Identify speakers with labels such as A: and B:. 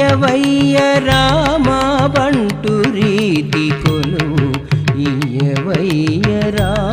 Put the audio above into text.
A: ఇయవయ్య రామా బంటు రీతి కొను. ఇయవయ్య రామ